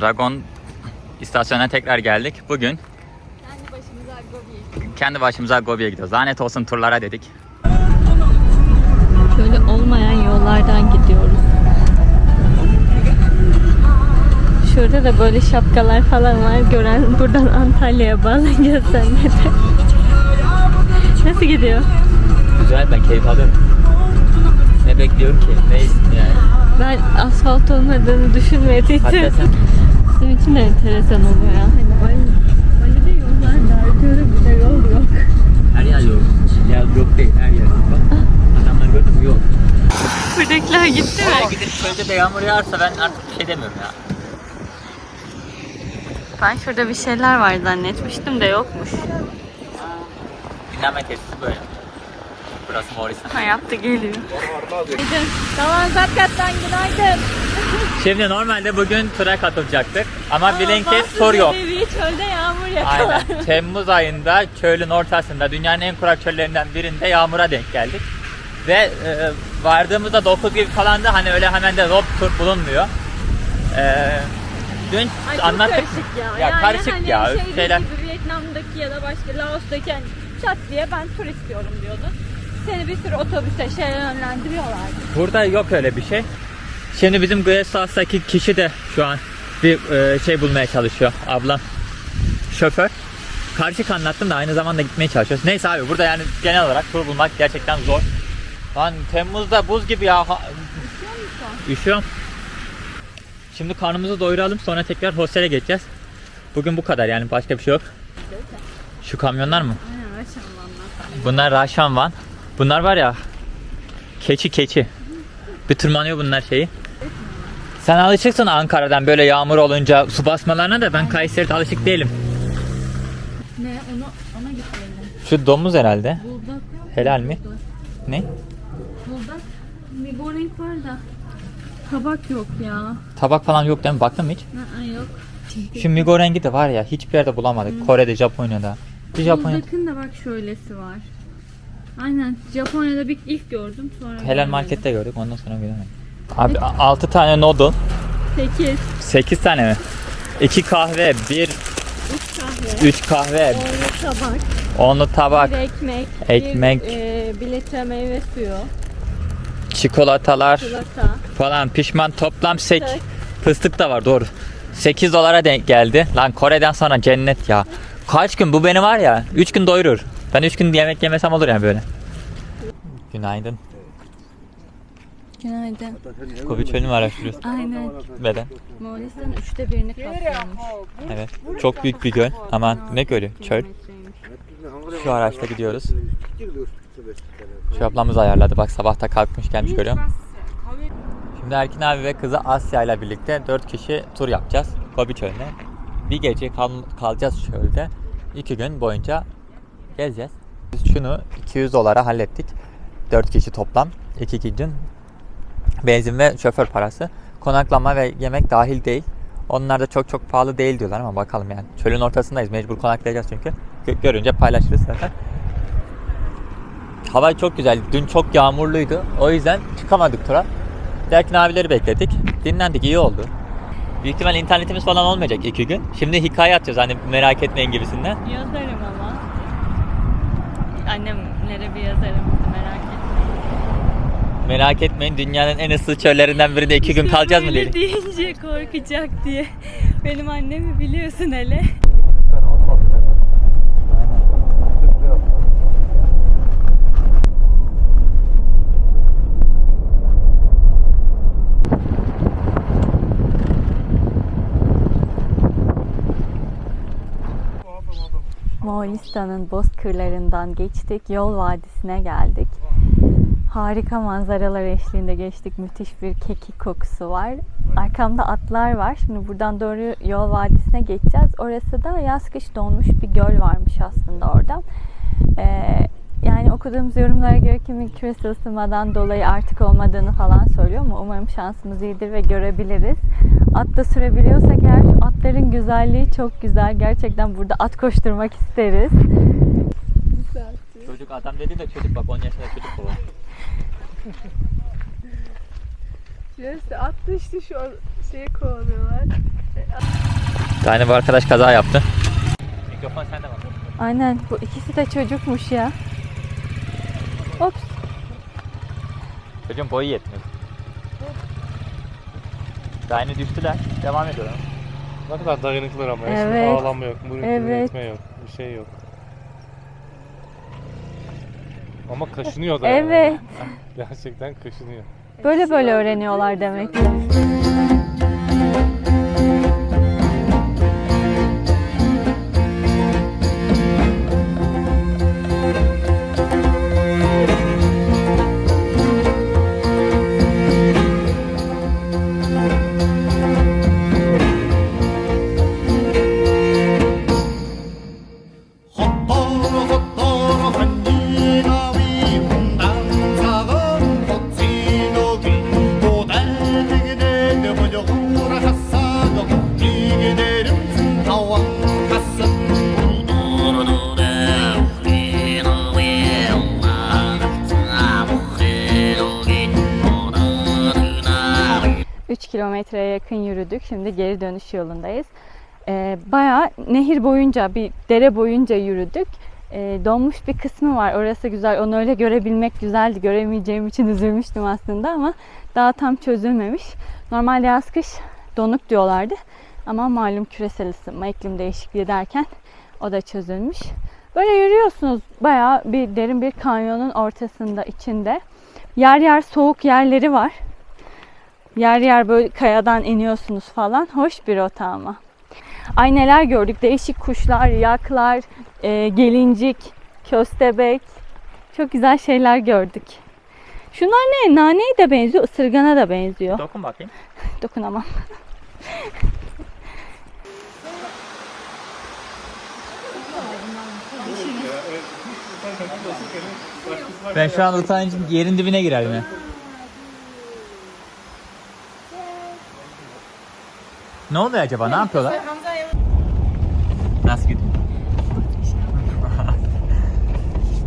Dragon istasyonuna tekrar geldik. Bugün Kendi başımıza Gobi. kendi başımıza Gobi'ye gidiyoruz. Lanet olsun turlara dedik. Şöyle olmayan yollardan gidiyoruz. Şurada da böyle şapkalar falan var. Gören buradan Antalya'ya bağlanacağız senle de. Nasıl gidiyor? Güzel ben keyif alıyorum. Ne bekliyorum ki? Ne yani? Ben asfalt olmadığını düşünmediğim için Hatta sen bizim için de enteresan oluyor ya. Hani Bali, Bali'de yollar dar diyorum bir de yol yok. her yer yok. Ya yok değil her yer yok. Bak, Adamlar gördün mü? Yok. Buradakiler gitti Oraya mi? gidip çölde de yağmur yağarsa ben artık bir şey demiyorum ya. Ben şurada bir şeyler var zannetmiştim de yokmuş. Dinlenme tesisi böyle. Burası Moğolistan. Hayatta geliyor. Günaydın. Tamam Zatkat'tan günaydın. Şimdi normalde bugün tura katılacaktık ama ki Bahtsız tur yok. Çölde yağmur yakalar. Aynen. Temmuz ayında çölün ortasında dünyanın en kurak çöllerinden birinde yağmura denk geldik. Ve e, vardığımızda 9 gibi falandı hani öyle hemen de road tur bulunmuyor. E, dün Ay anlattık. karışık ya. Ya yani karışık hani ya, Şey şeyler- gibi Vietnam'daki ya da başka Laos'taki hani çat diye ben tur istiyorum diyordun. Seni bir sürü otobüse şey yönlendiriyorlardı. Burada yok öyle bir şey. Şimdi bizim Guesthous'taki kişi de şu an bir e, şey bulmaya çalışıyor ablam. Şoför. Karışık anlattım da aynı zamanda gitmeye çalışıyoruz. Neyse abi burada yani genel olarak tur bulmak gerçekten zor. Lan Temmuz'da buz gibi ya. Ha- Üşüyorum. Şimdi karnımızı doyuralım sonra tekrar hostele geçeceğiz. Bugün bu kadar yani başka bir şey yok. Şu kamyonlar mı? Aynen. Bunlar Raşan Van. Bunlar var ya keçi keçi. Bir tırmanıyor bunlar şeyi. Sen alışıksın Ankara'dan böyle yağmur olunca su basmalarına da ben Kayseri'de alışık değilim. Ne onu ona gitmeyelim. Şu domuz herhalde. Buldak. Helal mi? Buldak. Ne? Buldak. Bir var da. Tabak yok ya. Tabak falan yok değil mi? Baktın mı hiç? Aa, yok. Şu Migo rengi de var ya hiçbir yerde bulamadık. Kore'de, Japonya'da. Bir Japonya. Buldak'ın da bak şöylesi var. Aynen. Japonya'da bir ilk gördüm sonra Helal markette gördük ondan sonra göremedim. Abi 6 tane noodle, 8, 8 tane mi? 2 kahve, 1 3 kahve, 3 kahve, onlu tabak, onlu tabak, bir ekmek, Ekmek. bir, e, bir litre meyve suyu, çikolatalar çikolata, falan pişman toplam 8 Tek. fıstık da var doğru. 8 dolara denk geldi. Lan Kore'den sonra cennet ya. Kaç gün bu beni var ya 3 gün doyurur. Ben 3 gün yemek yemesem olur yani böyle. Günaydın. Günaydın. Çölünü mü araştırıyorsun? Aynen. Neden? Moğolistan üçte birini kaplıyormuş. Evet. Çok büyük bir göl. Aman ne gölü? Çöl. Şu araçta gidiyoruz. Şu ablamız ayarladı. Bak sabahta kalkmış gelmiş görüyor musun? Şimdi Erkin abi ve kızı Asya ile birlikte 4 kişi tur yapacağız. Gobi çölüne. Bir gece kal- kalacağız çölde. 2 gün boyunca gezeceğiz. Biz şunu 200 dolara hallettik. 4 kişi toplam. 2 gün benzin ve şoför parası. Konaklama ve yemek dahil değil. Onlar da çok çok pahalı değil diyorlar ama bakalım yani. Çölün ortasındayız. Mecbur konaklayacağız çünkü. Gö- görünce paylaşırız zaten. Hava çok güzel. Dün çok yağmurluydu. O yüzden çıkamadık tura. Derkin abileri bekledik. Dinlendik. iyi oldu. Büyük ihtimal internetimiz falan olmayacak iki gün. Şimdi hikaye atacağız hani merak etmeyin gibisinden. Yazarım ama. Annemlere bir yazarım merak. Merak etmeyin dünyanın en ıssız çöllerinden birinde iki gün kalacağız mı böyle diye. deyince korkacak diye. Benim annemi biliyorsun hele. Moğolistan'ın bozkırlarından geçtik, yol vadisine geldik. Harika manzaralar eşliğinde geçtik. Müthiş bir kekik kokusu var. Arkamda atlar var. Şimdi buradan doğru yol vadisine geçeceğiz. Orası da yaz kış donmuş bir göl varmış aslında orada. Ee, yani okuduğumuz yorumlara göre kimi küresel ısınmadan dolayı artık olmadığını falan söylüyor ama umarım şansımız iyidir ve görebiliriz. Atla sürebiliyorsak eğer şu atların güzelliği çok güzel. Gerçekten burada at koşturmak isteriz. Çocuk adam dedi de çocuk bak 10 yaşında çocuk bu. Neyse attı işte şu an şeyi kovalıyorlar. Yani bu arkadaş kaza yaptı. Mikrofon sende bak. Aynen bu ikisi de çocukmuş ya. Ops. Çocuğun boyu yetmiyor. Daha yeni düştüler. Devam ediyorlar. Ne kadar dayanıklılar ama. Evet. Evet. Ağlama yok, burun Evet. evet. etme yok, bir şey yok. Ama kaşınıyor da. yani. Evet. Gerçekten kaşınıyor. Böyle böyle öğreniyorlar demek ki. Kilometreye yakın yürüdük. Şimdi geri dönüş yolundayız. Ee, bayağı nehir boyunca, bir dere boyunca yürüdük. Ee, donmuş bir kısmı var. Orası güzel. Onu öyle görebilmek güzeldi. Göremeyeceğim için üzülmüştüm aslında ama daha tam çözülmemiş. Normalde yaz kış donuk diyorlardı. Ama malum küresel ısınma, iklim değişikliği derken o da çözülmüş. Böyle yürüyorsunuz. Bayağı bir derin bir kanyonun ortasında, içinde. Yer yer soğuk yerleri var. Yer yer böyle kayadan iniyorsunuz falan. Hoş bir rota ama. Ay neler gördük. Değişik kuşlar, yaklar, e, gelincik, köstebek. Çok güzel şeyler gördük. Şunlar ne? Naneye de benziyor, ısırgana da benziyor. Dokun bakayım. Dokunamam. Ben şu an utancım yerin dibine girerim ya. Ne oluyor acaba? Ne yapıyorlar? Nasıl gidiyor?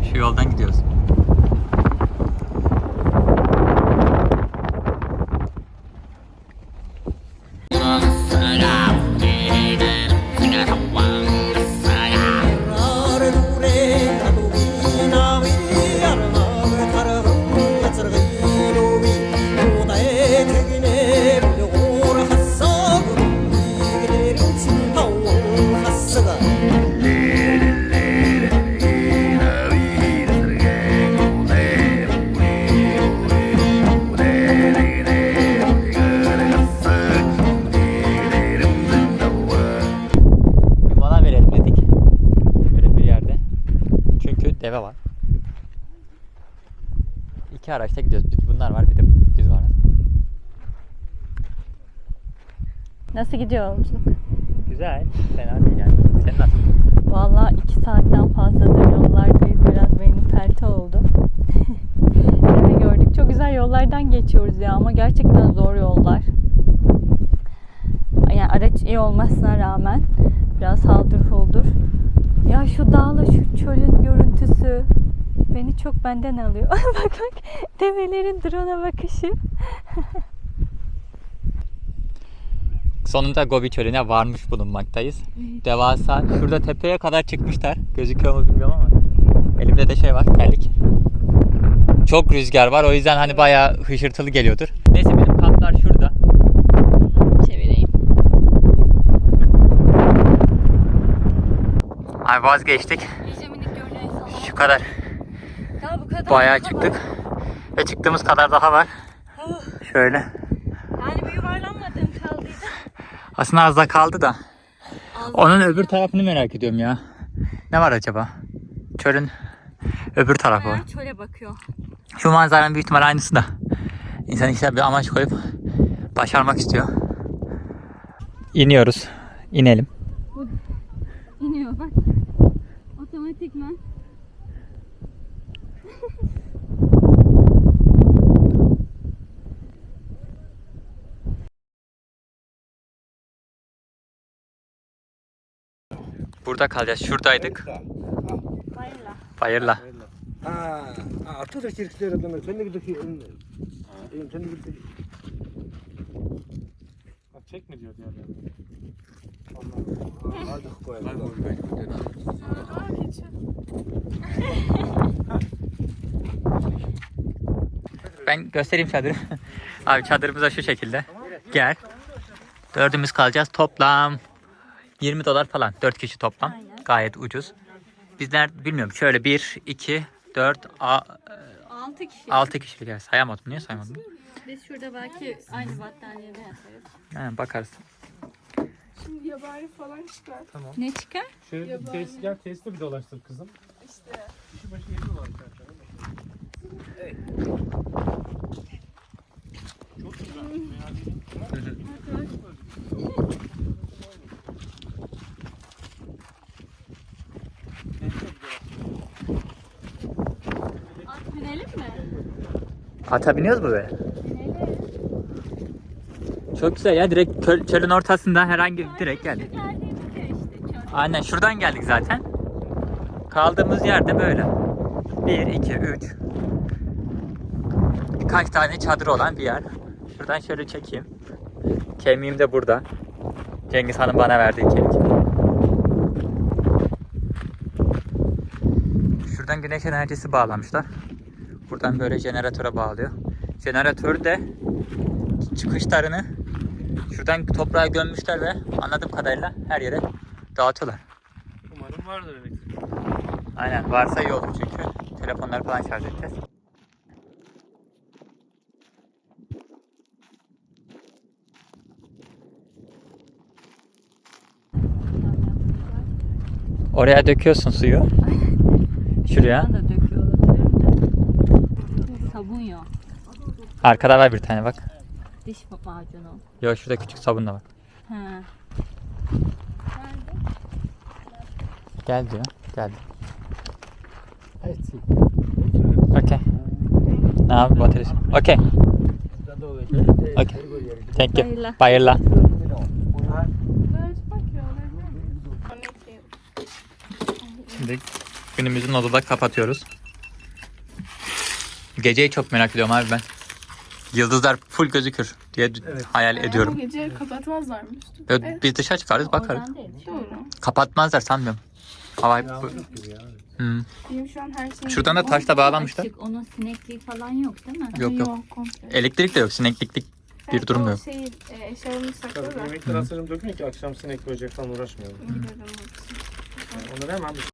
Şu yoldan gidiyoruz. Deve var. İki araçta gidiyoruz. Biz bunlar var bir de biz varız. Nasıl gidiyor yolculuk? Güzel. Fena değil yani. Senin nasıl? Vallahi iki saatten fazladır yollardayız. Biraz beynim pelte oldu. Eve gördük. Çok güzel yollardan geçiyoruz ya ama gerçekten zor yollar. Yani araç iyi olmasına rağmen biraz haldır huldur. Ya şu dağla şu çölün görüntüsü beni çok benden alıyor. bak bak develerin drone'a bakışı. Sonunda Gobi Çölü'ne varmış bulunmaktayız. Devasa. Şurada tepeye kadar çıkmışlar. Gözüküyor mu bilmiyorum ama. Elimde de şey var, terlik. Çok rüzgar var. O yüzden hani bayağı hışırtılı geliyordur. Neyse bizim kamplar şurada. Çevireyim. Ay vazgeçtik. Şu kadar. Ya bu kadar. Bayağı çıktık. Ve çıktığımız kadar daha var. Şöyle. Yani bir yuvarlanmadığım kaldıydı. Aslında az da kaldı da. Onun öbür tarafını merak ediyorum ya. Ne var acaba? Çölün öbür tarafı. Bayağı çöle bakıyor. Şu manzaranın büyük ihtimal aynısı da. İnsan işte bir amaç koyup başarmak istiyor. İniyoruz. İnelim. Burada kalacağız. Şuradaydık. Bayırla. Bayırla. Ha, altı da kirkler adamlar. Sen de gidip şey, yedin. Ee, sen de gidip şey- Çek mi diyor diğer yerden? Allah'ım. Hadi koyalım. Hadi koyalım. Ben göstereyim çadırı. Abi çadırımız da şu şekilde. Gel. Dördümüz kalacağız. Toplam 20 dolar falan. 4 kişi toplam. Gayet ucuz. Bizler bilmiyorum. Şöyle 1, 2, 4, 6 kişi. 6 kişilik yer. Sayamadım. Niye sayamadım? Biz şurada belki aynı battaniyede yatarız. He, bakarız. Şimdi yabani falan çıkar. Ne çıkar? Şöyle bir gel testi bir dolaştır kızım. İşte. Kişi başı 7 dolar zaten. Çok güzel. Yani At binelim mi? Ata biniyoruz mu böyle? Çok güzel ya. Direkt köl- çölün ortasında herhangi bir direkt geldik. Geldiğimiz yer işte çöl. Aynen şuradan geldik zaten. Kaldığımız yerde böyle. 1, 2, 3. Birkaç tane çadır olan bir yer. Şuradan şöyle çekeyim. Kemiğim de burada. Cengiz Han'ın bana verdiği kemik. Şuradan güneş enerjisi bağlamışlar. Buradan böyle jeneratöre bağlıyor. Jeneratör de çıkışlarını şuradan toprağa gömmüşler ve anladığım kadarıyla her yere dağıtıyorlar. Umarım vardır elektrik. Aynen varsa iyi olur çünkü telefonları falan şarj edeceğiz. Oraya döküyorsun suyu. Şuraya. Buradan da döküyor olabilir de. Sabun yok. Arkada var bir tane bak. Diş macunu. Yok şurada küçük sabun da var. He. Gel diyor. Geldi. Okay. Now what is? Okay. Okay. Thank you. Bayırla. Bayırla. There's bak ya. Anneki. Şimdi günümüzün odada kapatıyoruz. Geceyi çok merak ediyorum abi ben. Yıldızlar full gözükür diye d- hayal Bu ediyorum. gece kapatmazlar mı üstü? Böyle Biz dışarı çıkarız bakarız. Doğru. Kapatmazlar sanmıyorum. Hava bu. Hmm. Benim şu an her şeyim... Şuradan da taşla bağlamışlar. Açık. Onun sinekliği falan yok değil mi? Yok yok. komple. Elektrik de yok. Sinekliklik bir Evet, durum da o yok. Şey, e, eşyalarını saklar da. Yemekleri asarım dökün ki akşam sinek böcek falan uğraşmayalım. Yani onları hemen